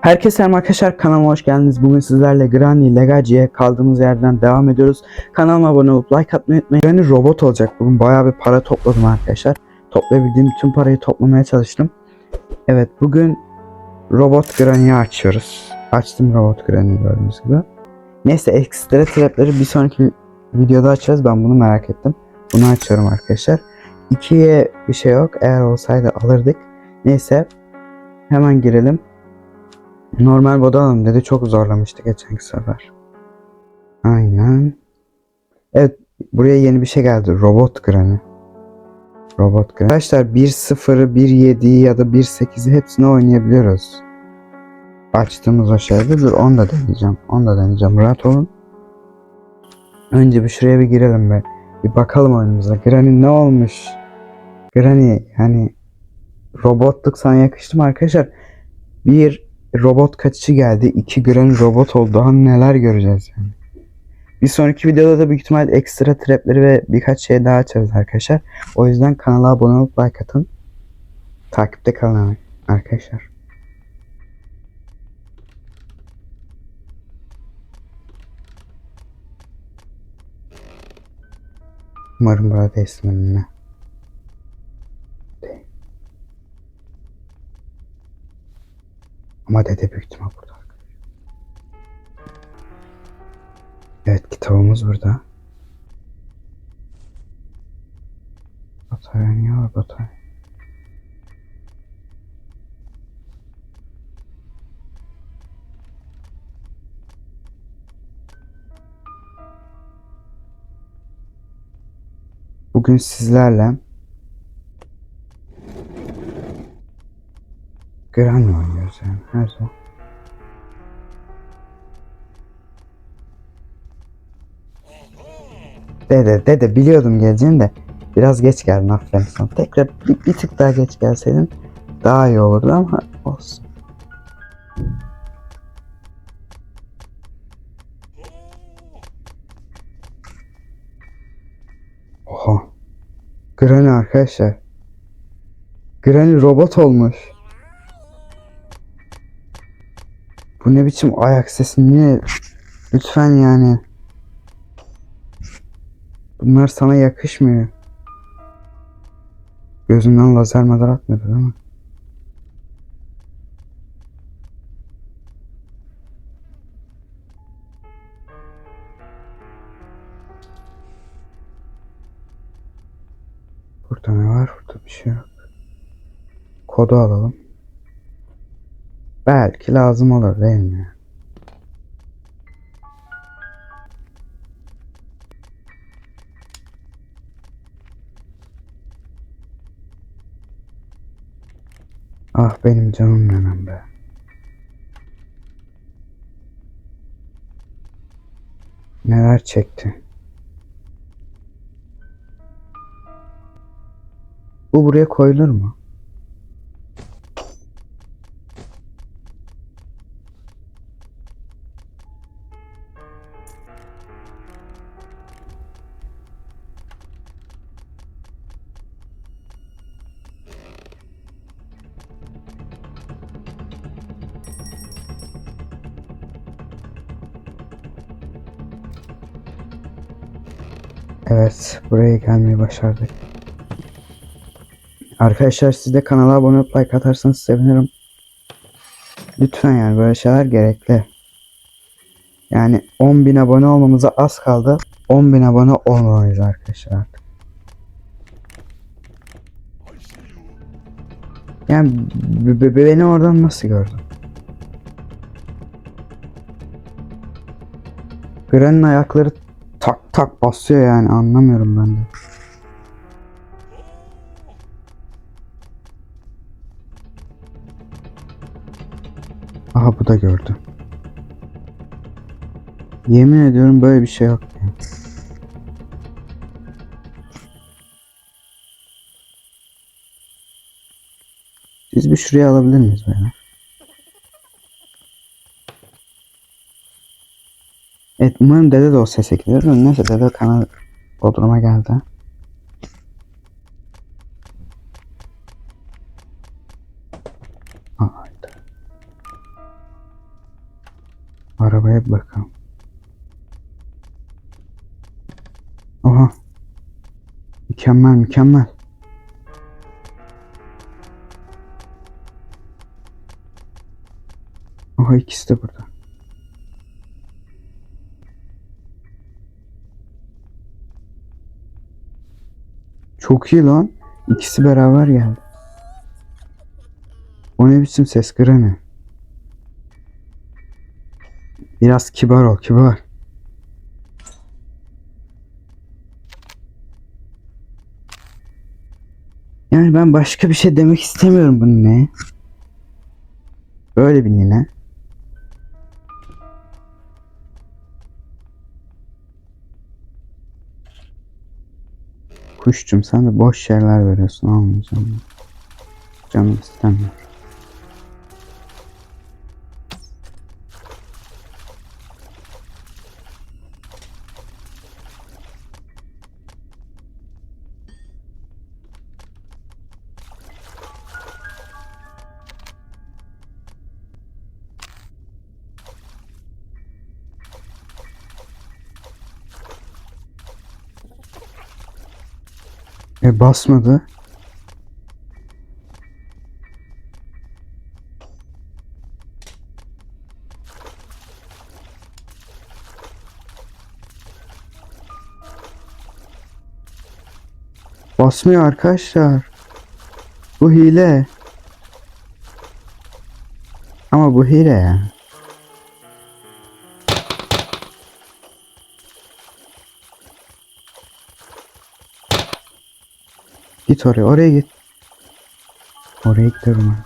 Herkese selam arkadaşlar kanalıma hoş geldiniz. Bugün sizlerle Granny Legacy'ye kaldığımız yerden devam ediyoruz. Kanalıma abone olup like atmayı unutmayın. Granny robot olacak. Bugün bayağı bir para topladım arkadaşlar. Toplayabildiğim bütün parayı toplamaya çalıştım. Evet bugün robot Granny'yi açıyoruz. Açtım robot Granny'yi gördüğünüz gibi. Neyse ekstra trapleri bir sonraki videoda açacağız. Ben bunu merak ettim. Bunu açıyorum arkadaşlar. İkiye bir şey yok. Eğer olsaydı alırdık. Neyse hemen girelim. Normal moda alalım dedi. Çok zorlamıştı geçenki sefer. Aynen. Evet. Buraya yeni bir şey geldi. Robot Granny. Robot Granny. Arkadaşlar 1.0'ı, 1.7'yi ya da 1.8'i hepsini oynayabiliyoruz. Açtığımız o şeyde dur onu da deneyeceğim. Onu da deneyeceğim. Rahat olun. Önce bir şuraya bir girelim be. Bir bakalım oyunumuza. Granny ne olmuş? Granny hani robotluk sana yakıştı mı arkadaşlar? Bir robot kaçışı geldi. iki Granny robot oldu. Daha neler göreceğiz yani. Bir sonraki videoda da büyük ihtimal ekstra trapleri ve birkaç şey daha açarız arkadaşlar. O yüzden kanala abone olup like atın. Takipte kalın arkadaşlar. Umarım burada ismim Ama dede büyük ihtimal burada. Evet kitabımız burada. Batarya niye var batarya? Bugün sizlerle Granny zaman. Dede dede biliyordum geleceğini de biraz geç geldin aferin sana. Tekrar bir, bir tık daha geç gelseydin daha iyi olurdu ama olsun. Oha. Granny arkadaşlar. Granny robot olmuş. Bu ne biçim ayak sesi niye? Lütfen yani. Bunlar sana yakışmıyor. Gözünden lazer madar atmıyordu değil mi? Burada ne var? Burada bir şey yok. Kodu alalım. Belki lazım olur değil mi? Ah benim canım nenem be. Neler çekti. Bu buraya koyulur mu? Evet, buraya gelmeyi başardık. Arkadaşlar siz de kanala abone olup like atarsanız sevinirim. Lütfen yani böyle şeyler gerekli. Yani 10.000 abone olmamıza az kaldı. 10.000 abone olmalıyız arkadaşlar artık. Yani be- be- beni oradan nasıl gördün? Gran'ın ayakları tak tak basıyor yani anlamıyorum ben de. Aha bu da gördü. Yemin ediyorum böyle bir şey yok. ya. Siz bir şuraya alabilir miyiz böyle? Umarım dede de o sese gider. Neyse dede kanal Bodrum'a geldi. Haydi. Hadi bakalım. Oha. Mükemmel mükemmel. Oha ikisi de burada. Çok iyi lan. İkisi beraber geldi. O ne biçim ses Granny? Biraz kibar ol kibar. Yani ben başka bir şey demek istemiyorum bunun ne? Böyle bir nine. Kuşçum sen de boş şeyler veriyorsun almayacağım. Canım istemiyor. E basmadı. Basmıyor arkadaşlar. Bu hile. Ama bu hile ya. Git oraya, oraya git. Oraya gidiyorum ben.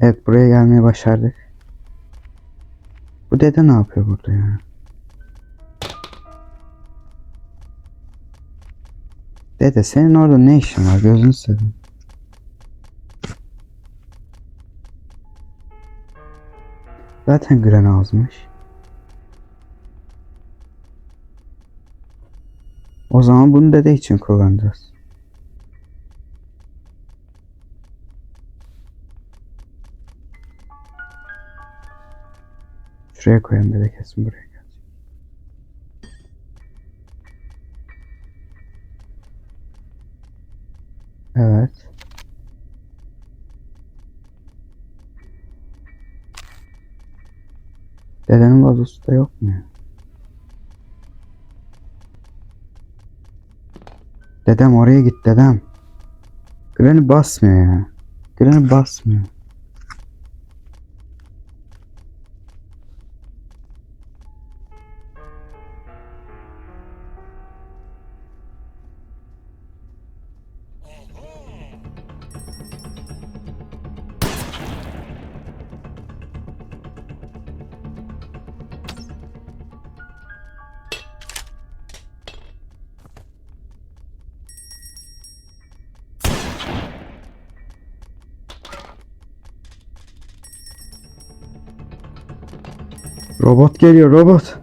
Evet buraya gelmeyi başardık. Bu dede ne yapıyor burada ya? Dede senin orada ne işin var gözünü seveyim. Zaten Gren azmış. O zaman bunu dede için kullanacağız. Şuraya koyalım dede kesin buraya gelecek. Evet. Dedenin vazosu da yok mu? Dedem oraya git dedem. Granny basmıyor ya. Granny basmıyor. Robot geliyor robot.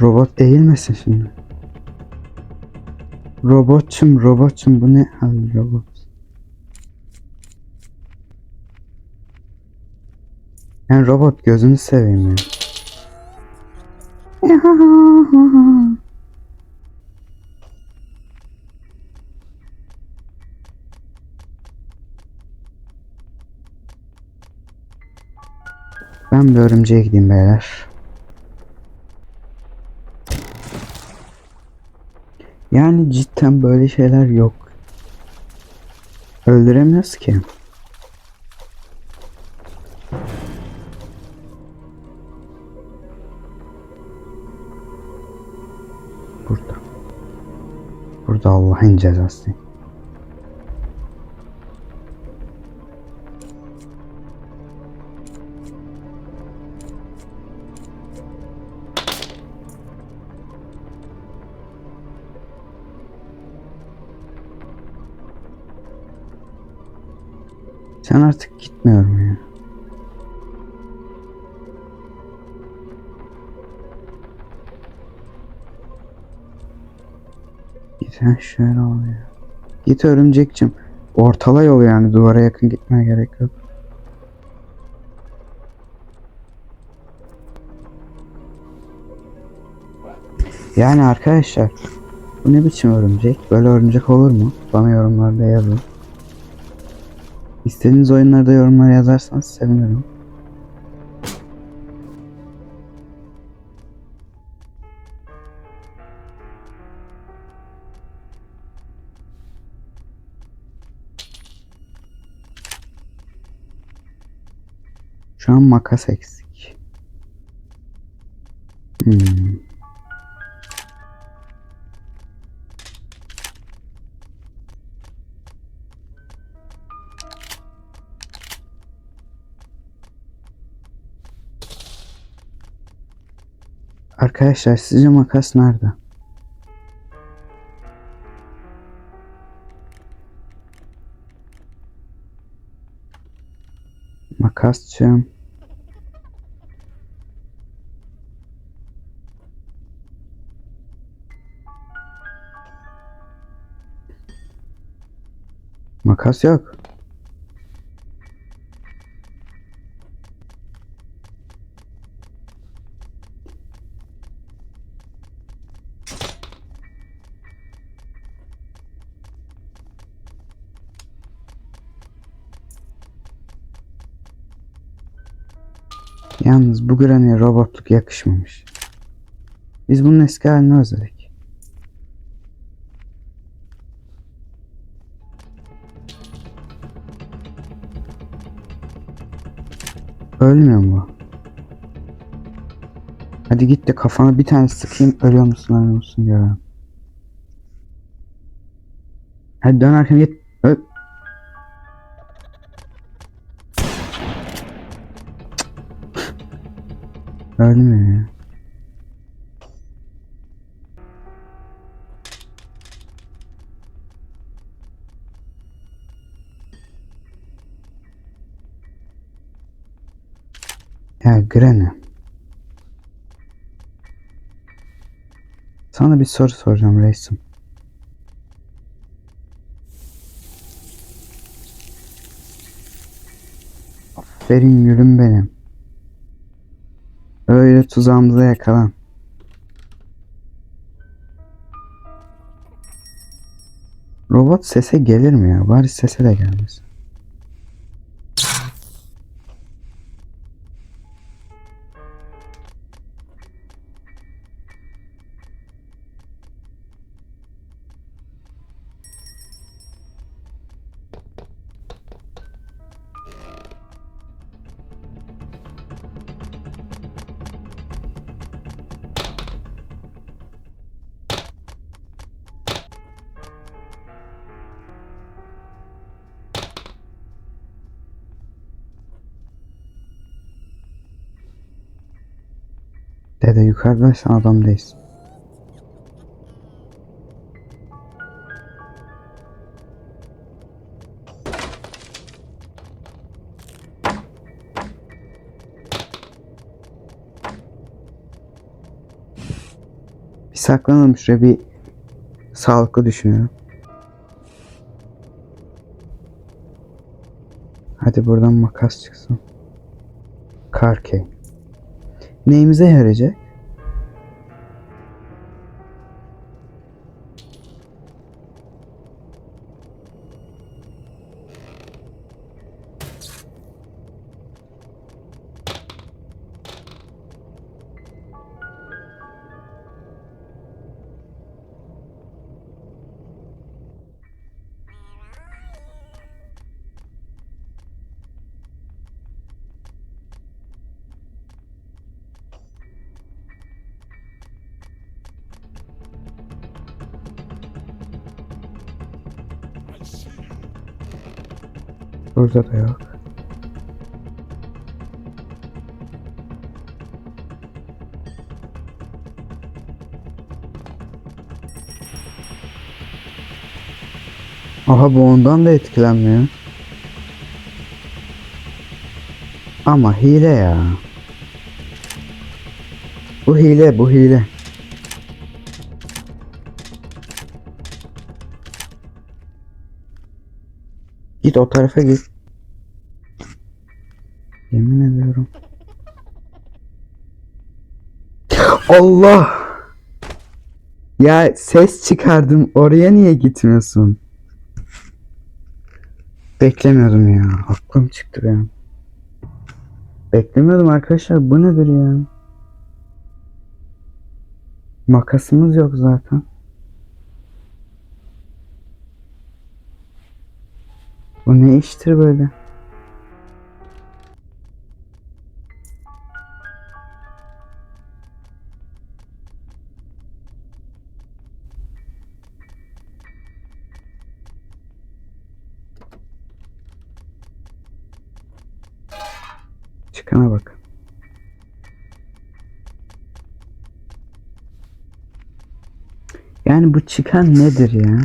Robot değil misin şimdi? Robotçum robotçum bu ne hal robot? Yani robot gözünü seveyim ya. Ben bir örümceğe gideyim beyler. Yani cidden böyle şeyler yok. Öldüremiyoruz ki. Burada. Burada Allah'ın cezası. Sen artık gitmiyorum ya. Giden şöyle oluyor. Git örümcekçim. Ortala yol yani duvara yakın gitmeye gerek yok. Yani arkadaşlar bu ne biçim örümcek? Böyle örümcek olur mu? Bana yorumlarda yazın. İstediğiniz oyunlarda yorumlara yazarsanız sevinirim. Şu an makas eksik. Hmm. Arkadaşlar sizce makas nerede? Makasçım. Makas yok. Yalnız bu Granny'e robotluk yakışmamış. Biz bunun eski halini özledik. Ölmüyor mu? Hadi git de kafana bir tane sıkayım ölüyor musun ölüyor musun görelim. Hadi dön arkana git. Öl. Ölmüyor ya. Ya Granny. Sana bir soru soracağım reisim. Aferin gülüm benim. Öyle tuzağımıza yakalan. Robot sese gelir mi ya? Bari sese de gelmesin. Dede yukarıdaysan adam değilsin. Bir saklanalım şuraya bir sağlıklı düşünüyorum. Hadi buradan makas çıksın. Karkey. Neyimize yarayacak? Burada da yok. Aha bu ondan da etkilenmiyor. Ama hile ya. Bu hile, bu hile. Git o tarafa git. Yemin ediyorum. Allah! Ya ses çıkardım. Oraya niye gitmiyorsun? Beklemiyordum ya. Aklım çıktı benim. Beklemiyordum arkadaşlar. Bu nedir ya? Makasımız yok zaten. Bu ne iştir böyle? Yani bu çıkan nedir ya?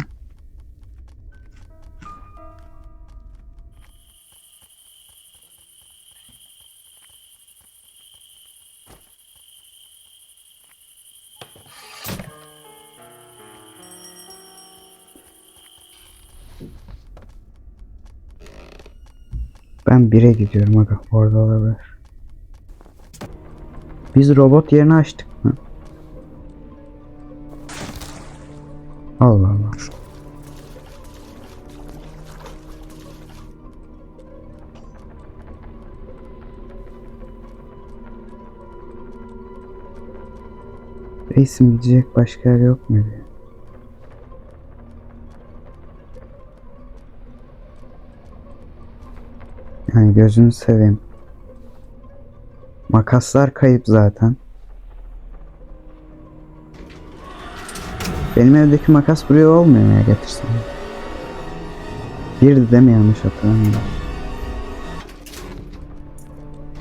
Ben 1'e gidiyorum aga. Orada olabilir. Biz robot yerini açtık Allah Allah. Reisim gidecek başka yer yok muydu? ya? Yani gözünü seveyim. Makaslar kayıp zaten. Benim evdeki makas buraya olmuyor ya getirsem. Birdi değil mi yanlış hatırlamıyorum.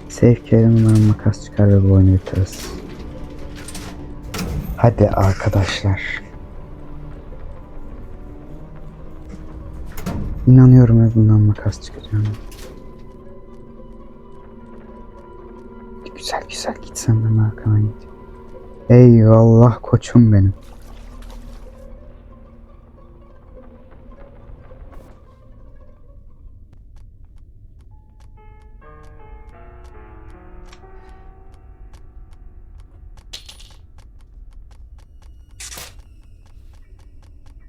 Safe Kerim'den makas çıkar ve bu oyunu bitiririz. Hadi arkadaşlar. İnanıyorum evimden makas çıkacağını. Güzel güzel git sen de arkana git. Eyvallah koçum benim.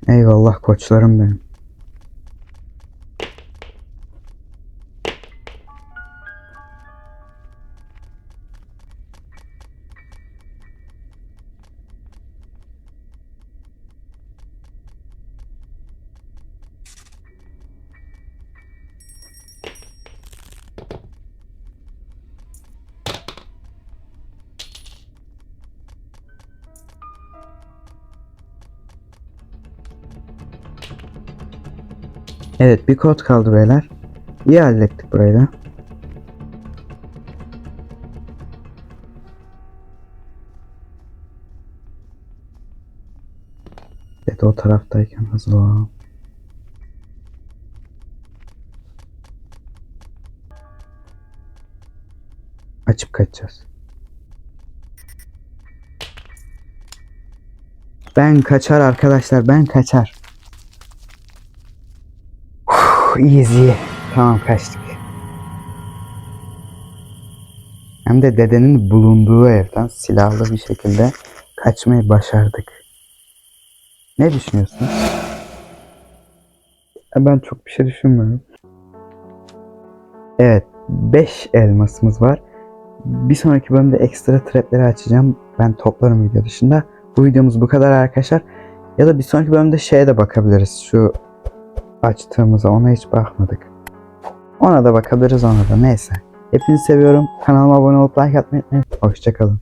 Eyvallah koçlarım benim. Evet bir kod kaldı beyler. İyi hallettik burayı da. Evet o taraftayken hızlı olalım. Açıp kaçacağız. Ben kaçar arkadaşlar ben kaçar. Uf, Easy. Tamam kaçtık. Hem de dedenin bulunduğu evden silahlı bir şekilde kaçmayı başardık. Ne düşünüyorsun? Ben çok bir şey düşünmüyorum. Evet, 5 elmasımız var. Bir sonraki bölümde ekstra trapleri açacağım. Ben toplarım video dışında. Bu videomuz bu kadar arkadaşlar. Ya da bir sonraki bölümde şeye de bakabiliriz. Şu açtığımıza ona hiç bakmadık. Ona da bakabiliriz ona da neyse. Hepinizi seviyorum. Kanalıma abone olup like atmayı unutmayın. Hoşçakalın.